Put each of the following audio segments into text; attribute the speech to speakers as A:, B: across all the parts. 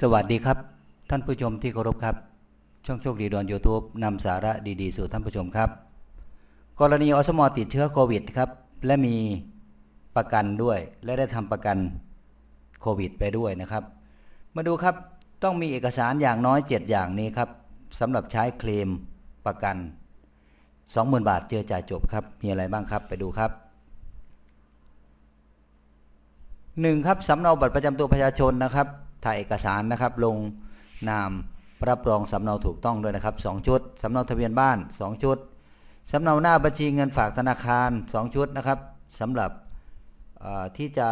A: สวัสดีครับ ท่านผู้ชมที่เคารพครับ ช่องโชคดีดอนยูทูบนำสาระดีๆ สู่ท่านผู้ชมครับ กรณีอสมติดเชื้อโควิดครับ และมีประกันด้วย และได้ทำประกันโควิดไปด้วยนะครับ มาดูครับต้องมีเอกสารอย่างน้อย 7 อย่างนี้ครับสำหรับใช้เคลมประกัน 20,000 บาทเจอจ่ายจบครับ มีอะไรบ้างครับไปดูครับหนึ่งครับสำเนาบัตรประจำตัวประชาชนนะครับ ถ่ายเอกสารนะครับ ลงนามรับรองสำเนาถูกต้องด้วยนะครับสองชุดสำเนาทะเบียนบ้าน 2 ชุดสำเนาหน้าบัญชีเงินฝากธนาคาร 2 ชุดนะครับสำหรับที่จะ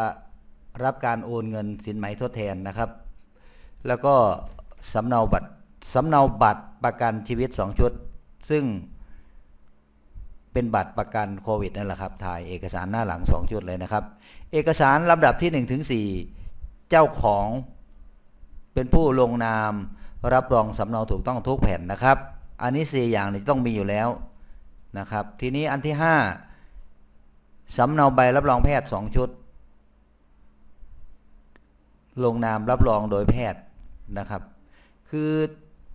A: รับการโอนเงินสินไหมทดแทนนะครับ แล้วก็สำเนาบัตรสำเนาบัตรประกันชีวิต 2 ชุด ซึ่งเป็นบัตรประกันโควิดนั่นแหละครับ ถ่ายเอกสารหน้าหลัง 2 ชุดเลยนะครับ เอกสารลำดับที่1ถึง4เจ้าของ เป็นผู้ลงนามรับรองสำเนาถูกต้องทุกแผ่นนะครับ อันนี้ 4 อย่างนี้ต้องมีอยู่แล้วนะครับ ทีนี้อันที่ 5สำเนาใบรับรองแพทย์ 2 ชุด ลงนามรับรองโดยแพทย์นะครับ คือ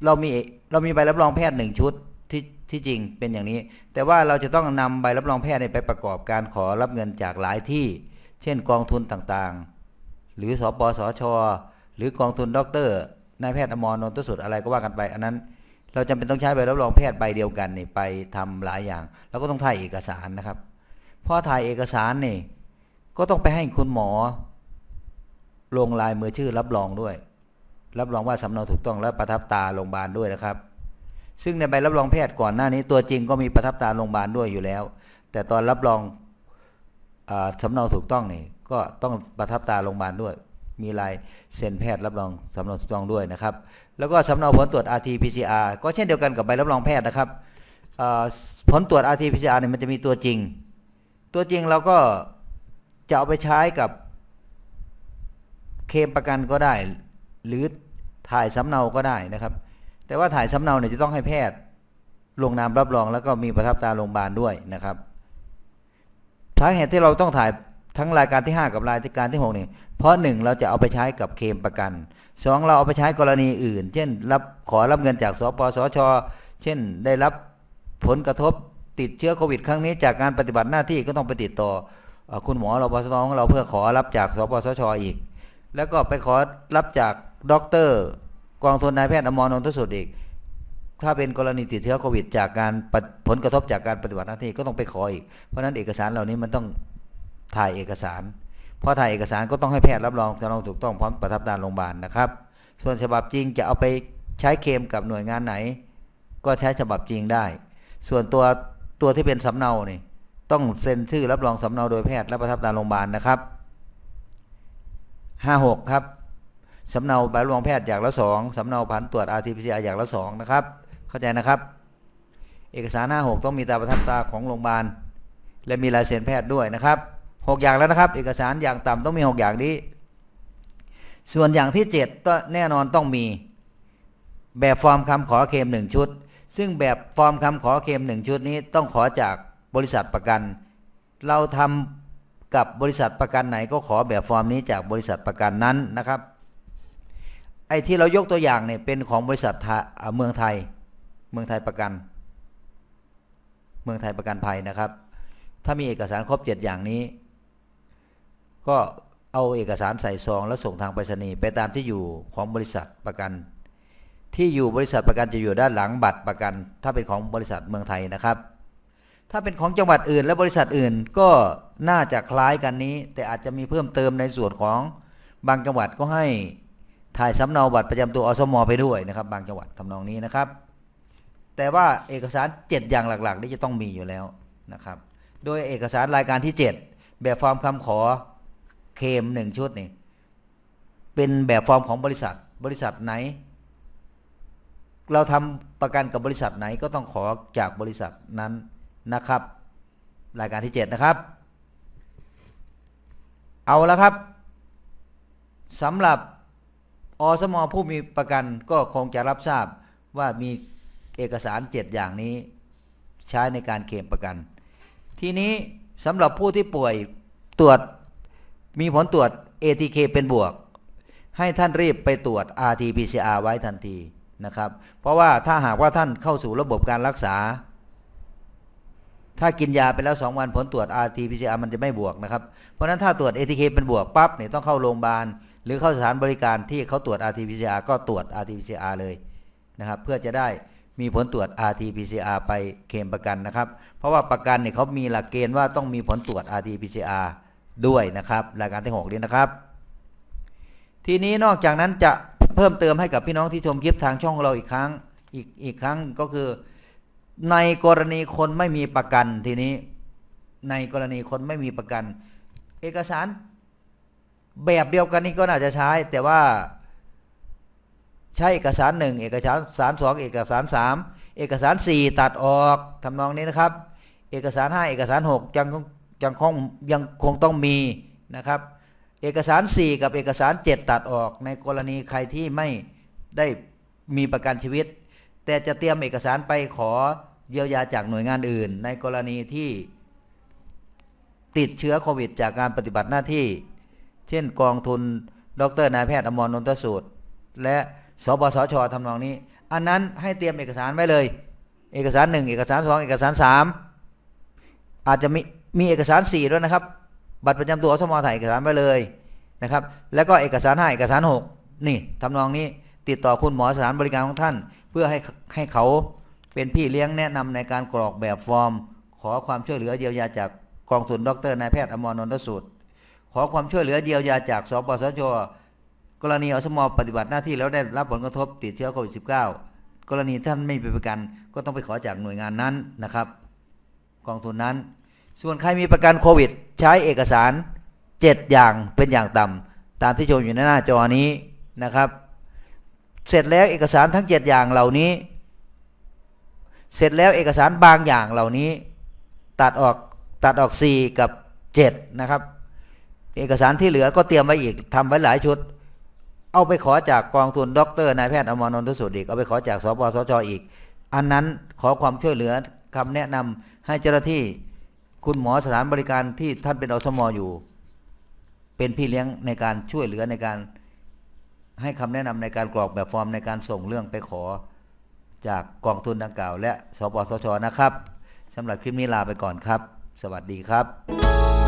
A: เรามีเรามีใบรับรองแพทย์หนึ่งชุดที่ที่จริงเป็นอย่างนี้ แต่ว่าเราจะต้องนำใบรับรองแพทย์ไปประกอบการขอรับเงินจากหลายที่ เช่นกองทุนต่างๆ หรือสปสช หรือกองทุนด็อกเตอร์นายแพทย์อมรนนทสุดอะไรก็ว่ากันไป อันนั้น เราจำเป็นต้องใช้ใบรับรองแพทย์ใบเดียวกันนี่ไปทำหลายอย่าง แล้วก็ต้องถ่ายเอกสารนะครับพอถ่ายเอกสารนี่ ก็ต้องไปให้คุณหมอ ลงลายมือชื่อรับรองด้วย รับรองว่าสำเนาถูกต้องและประทับตาโรงพยาบาลด้วยนะครับ ซึ่งในใบรับรองแพทย์ก่อนหน้านี้ตัวจริงก็มีประทับตาโรงพยาบาลด้วยอยู่แล้ว แต่ตอนรับรองอสำเนาถูกต้องนี่ก็ต้องประทับตาโรงพยาบาลด้วย มีลายเซ็นแพทย์รับรองสำเนาถูกต้องด้วยนะครับ แล้วก็สำเนาผลตรวจ RT-PCR ก็เช่นเดียวกันกับใบรับรองแพทย์นะครับผลตรวจ RT-PCR เนี่ยมันจะมีตัวจริง ตัวจริงเราก็จะเอาไปใช้กับเคมประกันก็ได้ หรือถ่ายสำเนาก็ได้นะครับ แต่ว่าถ่ายสำเนาเนี่ยจะต้องให้แพทย์ลงนามรับรองแล้วก็มีประทับตาโรงพยาบาลด้วยนะครับสาเหตุที่เราต้องถ่าย ทั้งรายการที่ 5 กับรายการที่6นี่เพราะหนึ่งเราจะเอาไปใช้กับเคมประกันสองเราเอาไปใช้กรณีอื่น เช่น รับขอรับเงินจากสปสช เช่น ได้รับผลกระทบติดเชื้อโควิด ครั้งนี้จากการปฏิบัติหน้าที่ก็ต้องไปติดต่อคุณหมอรปสของเราเพื่อขอรับจากสปสชอีก แล้วก็ไปขอรับจากด็อกเตอร์กองทุนนายแพทย์อมรนนทสุดอีกถ้าเป็นกรณีติดเชื้อโควิด จากการผลกระทบจากการปฏิบัติหน้าที่ก็ต้องไปขออีก เพราะนั้นเอกสารเหล่านี้มันต้อง ถ่ายเอกสารพอถ่ายเอกสารก็ต้องให้แพทย์รับรองสำเนาถูกต้องพร้อมประทับตาโรงพยาบาลนะครับ ส่วนฉบับจริงจะเอาไปใช้เคมกับหน่วยงานไหน ก็ใช้ฉบับจริงได้ ส่วนตัวตัวที่เป็นสำเนานี่ต้องเซ็นชื่อรับรองสำเนาโดยแพทย์และประทับตาโรงพยาบาลนะครับห้าหกครับสำเนาใบรับรองแพทย์อย่างละสองสำเนาผันตรวจ RT-PCR อย่างละสองนะครับ เข้าใจนะครับ เอกสารหน้าหกต้องมีตาประทับตาของโรงพยาบาลและมีลายเซ็นแพทย์ด้วยนะครับ หกอย่างแล้วนะครับ เอกสารอย่างต่ำต้องมีหกอย่างนี้ ส่วนอย่างที่เจ็ดก็แน่นอนต้องมี แบบฟอร์มคำขอเคลมหนึ่งชุด ซึ่งแบบฟอร์มคำขอเคลมหนึ่งชุดนี้ต้องขอจากบริษัทประกัน เราทำกับบริษัทประกันไหนก็ขอแบบฟอร์มนี้จากบริษัทประกันนั้นนะครับไอ้ที่เรายกตัวอย่างเนี่ยเป็นของบริษัทเมืองไทย เมืองไทยประกัน เมืองไทยประกันภัยนะครับ ถ้ามีเอกสารครบเจ็ดอย่างนี้ ก็เอาเอกสารใส่ซอง แล้วส่งทางไปรษณีย์ไปตามที่อยู่ของบริษัทประกัน ที่อยู่บริษัทประกันจะอยู่ด้านหลังบัตรประกัน ถ้าเป็นของบริษัทเมืองไทยนะครับ ถ้าเป็นของจังหวัดอื่น และบริษัทอื่นก็น่าจะคล้ายกันนี้ แต่อาจจะมีเพิ่มเติมในส่วนของบางจังหวัดก็ให้ถ่ายสำเนาบัตรประจำตัวอสมไปด้วยนะครับ บางจังหวัดทำนองนี้นะครับ แต่ว่าเอกสาร 7 อย่างหลักๆ นี่จะต้องมีอยู่แล้วนะครับ โดยเอกสารรายการที่ 7 แบบฟอร์มคำขอ เคมหนึ่งชุดนี่ เป็นแบบฟอร์มของบริษัท บริษัทไหน เราทำประกันกับบริษัทไหนก็ต้องขอจากบริษัทนั้นนะครับ รายการที่ 7 นะครับ เอาละครับสำหรับอสมผู้มีประกันก็คงจะรับทราบว่ามีเอกสาร 7 อย่างนี้ใช้ในการเคลมประกัน ทีนี้สำหรับผู้ที่ป่วยตรวจ มีผลตรวจ ATK เป็นบวก ให้ท่านรีบไปตรวจ RT-PCR ไว้ทันทีนะครับ เพราะว่าถ้าหากว่าท่านเข้าสู่ระบบการรักษา ถ้ากินยาไปแล้ว 2 วันผลตรวจ RT-PCR มันจะไม่บวกนะครับ เพราะฉะนั้นถ้าตรวจ ATK เป็นบวกปั๊บเนี่ยต้องเข้าโรงพยาบาล หรือเข้าสถานบริการที่เขาตรวจ RT-PCR ก็ตรวจ RT-PCR เลยนะครับเพื่อจะได้มีผลตรวจ RT-PCR ไปเคลมประกันนะครับ เพราะว่าประกันเนี่ยเขามีหลักเกณฑ์ว่าต้องมีผลตรวจ RT-PCR ด้วยนะครับ รายการที่6นี้นะครับ ทีนี้นอกจากนั้นจะเพิ่มเติมให้กับพี่น้องที่ชมคลิปทางช่องเราอีกครั้งอีกอีกครั้งก็คือ ในกรณีคนไม่มีประกันทีนี้ ในกรณีคนไม่มีประกัน เอกสารแบบเดียวกันนี้ก็น่าจะใช้ แต่ว่าใช้เอกสารหนึ่งเอกสารสารสองเอกสารสามเอกสารสี่ตัดออกทำนองนี้นะครับ เอกสารห้าเอกสารหกยัง ยังคงยังคงต้องมีนะครับ เอกสาร 4 กับเอกสาร 7 ตัดออก ในกรณีใครที่ไม่ได้มีประกันชีวิต แต่จะเตรียมเอกสารไปขอเยียวยาจากหน่วยงานอื่น ในกรณีที่ติดเชื้อโควิด จากการปฏิบัติหน้าที่ เช่นกองทุนดรนายแพทย์อมรนนทสูตร และสปสชทำนองนี้ อันนั้นให้เตรียมเอกสารไว้เลย เอกสาร 1 เอกสาร 2 เอกสาร 3 อาจจะมี มีเอกสาร 4 ด้วยนะครับ บัตรประจำตัวอสมถ่ายเอกสารไปเลยนะครับ แล้วก็เอกสาร 5 เอกสาร 6 นี่ทำนองนี้ติดต่อคุณหมอสถานบริการของท่าน เพื่อให้ให้เขาเป็นพี่เลี้ยงแนะนำในการกรอกแบบฟอร์ม ขอความช่วยเหลือเยียวยาจากกองทุนดรนายแพทย์อมรนนทสูตร ขอความช่วยเหลือเยียวยาจากสปสชกรณีอสมปฏิบัติหน้าที่แล้วได้รับผลกระทบติดเชื้อโควิด -19 กรณีท่านไม่มีประกัน ก็ต้องไปขอจากหน่วยงานนั้นนะครับ กองทุนนั้น ส่วนใครมีประกันโควิด ใช้เอกสาร 7 อย่างเป็นอย่างต่ำตามที่ชมอยู่ในหน้าจอนี้นะครับ เสร็จแล้วเอกสารทั้ง 7 อย่างเหล่านี้ เสร็จแล้วเอกสารบางอย่างเหล่านี้ ตัดออกตัดออก 4 กับ 7 นะครับ เอกสารที่เหลือก็เตรียมไว้อีกทำไว้หลายชุด เอาไปขอจากกองทุนด็อกเตอร์นายแพทย์อมรนนทสุดอีกเอาไปขอจากสปสชอีก อันนั้นขอความช่วยเหลือคำแนะนำให้เจ้าหน้าที่ คุณหมอสถานบริการที่ท่านเป็นอสมอยู่ เป็นพี่เลี้ยงในการช่วยเหลือในการให้คำแนะนำในการกรอกแบบฟอร์มในการส่งเรื่องไปขอจากกองทุนดังกล่าว และสปสชนะครับสำหรับคลิปนี้ลาไปก่อนครับ สวัสดีครับ